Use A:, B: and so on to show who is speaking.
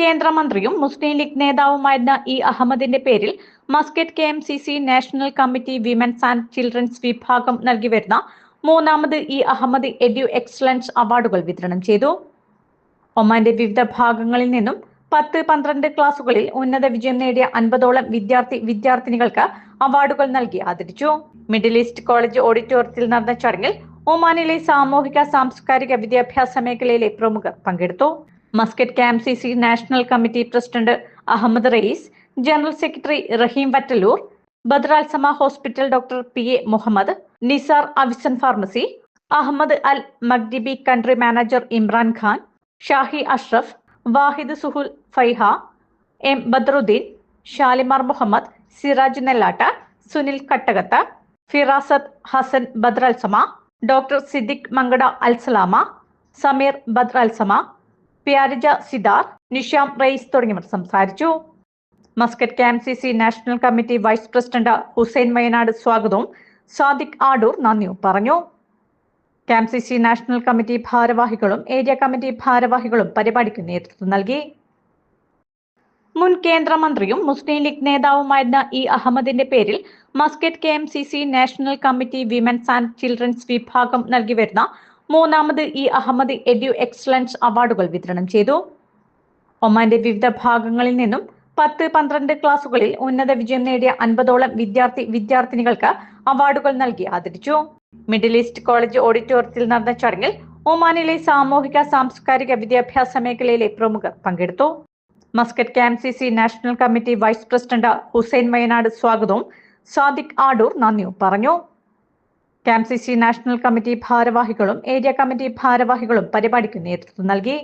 A: കേന്ദ്രമന്ത്രിയും മുസ്ലിം league നേതാവുമായിരുന്ന E അഹമ്മദിന്റെ പേരിൽ Muscat K M C C national committee women's and children's വിഭാഗം നൽകി വരുന്ന മൂന്നാമത് ഇ അഹമ്മദ് എഡ്യു എക്സലൻസ് അവാർഡുകൾ വിതരണം ചെയ്തു. ഒമാന്റെ വിവിധ ഭാഗങ്ങളിൽ നിന്നും പത്ത് പന്ത്രണ്ട് ക്ലാസുകളിൽ ഉന്നത വിജയം നേടിയ അൻപതോളം വിദ്യാർത്ഥി വിദ്യാർത്ഥിനികൾക്ക് അവാർഡുകൾ നൽകി ആദരിച്ചു. മിഡിൽ ഈസ്റ്റ് കോളേജ് ഓഡിറ്റോറിയത്തിൽ നടന്ന ചടങ്ങിൽ ഒമാനിലെ സാമൂഹിക സാംസ്കാരിക വിദ്യാഭ്യാസ മേഖലയിലെ പ്രമുഖർ പങ്കെടുത്തു. Muscat camp C C national committee president Ahmed Rayees general secretary Raheem Vattaloor Badr Al Sama hospital doctor P A Muhammad Nisar Avicenna pharmacy Ahmed Al Maghdabi country manager Imran Khan Shahi Ashraf Wahid Suhul Faiha M Badruddeen Shalimar Muhammad Siraj Nellatta Sunil Kattakath Firasath Hasan Badr Al Sama doctor Siddique Mankada Al Salama Sameer Badr Al Sama പ്യാരിജ സിദാർ Nisham Rais തുടങ്ങിയവർ സംസാരിച്ചു. Muscat K M C C national committee vice president Hussain Wayanad സ്വാഗതവും സാദിഖ് ആഡൂർ നന്ദിയും പറഞ്ഞു. K M C C national committee ഭാരവാഹികളും area committee ഭാരവാഹികളും പരിപാടിക്ക് നേതൃത്വം നൽകി. മുൻ കേന്ദ്രമന്ത്രിയും മുസ്ലിം ലീഗ് നേതാവുമായിരുന്ന ഇ അഹമ്മദിന്റെ പേരിൽ Muscat K M C C national committee women's and children's വിഭാഗം നൽകി വരുന്ന മൂന്നാമത് ഇ അഹമ്മദ് എഡ്യു എക്സലൻസ് അവാർഡുകൾ വിതരണം ചെയ്തു. ഒമാന്റെ വിവിധ ഭാഗങ്ങളിൽ നിന്നും പത്ത് പന്ത്രണ്ട് ക്ലാസുകളിൽ ഉന്നത വിജയം നേടിയ അൻപതോളം വിദ്യാർത്ഥി വിദ്യാർത്ഥിനികൾക്ക് അവാർഡുകൾ നൽകി ആദരിച്ചു. മിഡിൽ ഈസ്റ്റ് കോളേജ് ഓഡിറ്റോറിയത്തിൽ നടന്ന ചടങ്ങിൽ ഒമാനിലെ സാമൂഹിക സാംസ്കാരിക വിദ്യാഭ്യാസ മേഖലയിലെ പ്രമുഖർ പങ്കെടുത്തു. Muscat K M C C national committee vice president Hussain Wayanad സ്വാഗതവും സാദിഖ് ആഡൂർ നന്ദിയും പറഞ്ഞു. K M C C national committee ഭാരവാഹികളും ഏരിയ കമ്മിറ്റി ഭാരവാഹികളും പരിപാടിക്ക് നേതൃത്വം നൽകി.